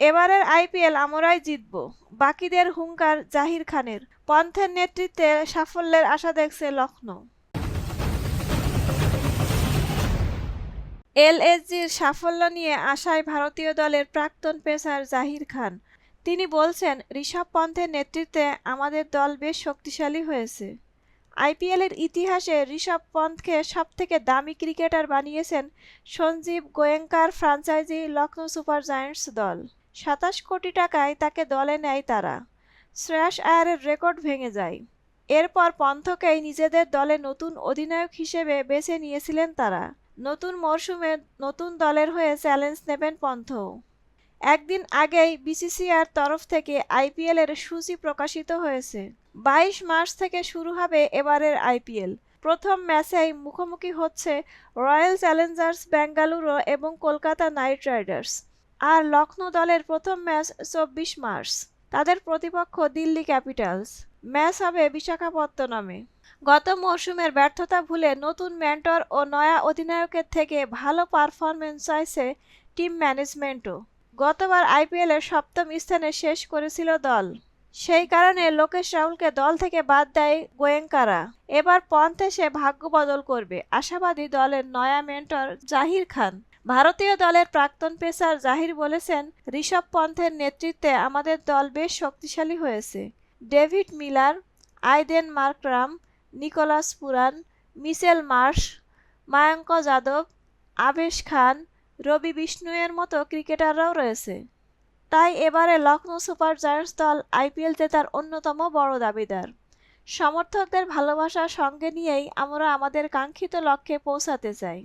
এবারের আইপিএল আমরাই জিতব। বাকিদের হুঙ্কার জাহির খানের। পন্থের নেতৃত্বে সাফল্যের আশা দেখছে লখনৌ এলএসজির সাফল্য নিয়ে আশায় ভারতীয় দলের প্রাক্তন পেসার জাহির খান। তিনি বলছেন, ঋষভ পন্থের নেতৃত্বে আমাদের দল বেশ শক্তিশালী হয়েছে। আইপিএলের ইতিহাসে ঋষভ পন্থকে সবথেকে দামি ক্রিকেটার বানিয়েছেন সঞ্জীব গোয়েঙ্কার ফ্রাঞ্চাইজি লখনৌ সুপার জায়ান্টস দল। সাতাশ কোটি টাকায় তাকে দলে নেয় তারা। শ্রেয়াস আয়ারের রেকর্ড ভেঙে যায়। এরপর পন্থকেই নিজেদের দলে নতুন অধিনায়ক হিসেবে বেছে নিয়েছিলেন তারা। নতুন মরশুমে নতুন দলের হয়ে চ্যালেঞ্জ নেবেন পন্থ। একদিন আগেই বিসিসিআর তরফ থেকে আইপিএলের সূচি প্রকাশিত হয়েছে। বাইশ মার্চ থেকে শুরু হবে এবারের আইপিএল। প্রথম ম্যাচেই মুখোমুখি হচ্ছে রয়্যাল চ্যালেঞ্জার্স, বেঙ্গালুরু এবং কলকাতা নাইট রাইডার্স। আর লখনৌ দলের প্রথম ম্যাচ চব্বিশ মার্চ। তাদের প্রতিপক্ষ দিল্লি ক্যাপিটালস। ম্যাচ হবে বিশাখাপত্তনমে। গত মরশুমের ব্যর্থতা ভুলে নতুন মেন্টর ও নয়া অধিনায়কের থেকে ভালো পারফরমেন্স চাইছে টিম ম্যানেজমেন্টও। গতবার আইপিএলের সপ্তম স্থানে শেষ করেছিল দল। সেই কারণে লোকেশ রাহুলকে দল থেকে বাদ দেয় গোয়েঙ্কারা। এবার পন্থে সে ভাগ্য বদল করবে, আশাবাদী দলের নয়া মেন্টর জাহির খান। ভারতীয় দলের প্রাক্তন পেসার জাহির বলেছেন, ঋষভ পন্থের নেতৃত্বে আমাদের দল বেশ শক্তিশালী হয়েছে। David Miller Aiden Markram, Nicholas Pooran Mitchell Marsh, Mayank Yadav, Avesh Khan, Ravi বিষ্ণুয়ের মতো ক্রিকেটাররাও রয়েছে। তাই এবারে লখনৌ সুপার জায়ান্টস দল আইপিএল জেতার অন্যতম বড় দাবিদার। সমর্থকদের ভালোবাসা সঙ্গে নিয়েই আমরা আমাদের কাঙ্ক্ষিত লক্ষ্যে পৌঁছাতে চাই।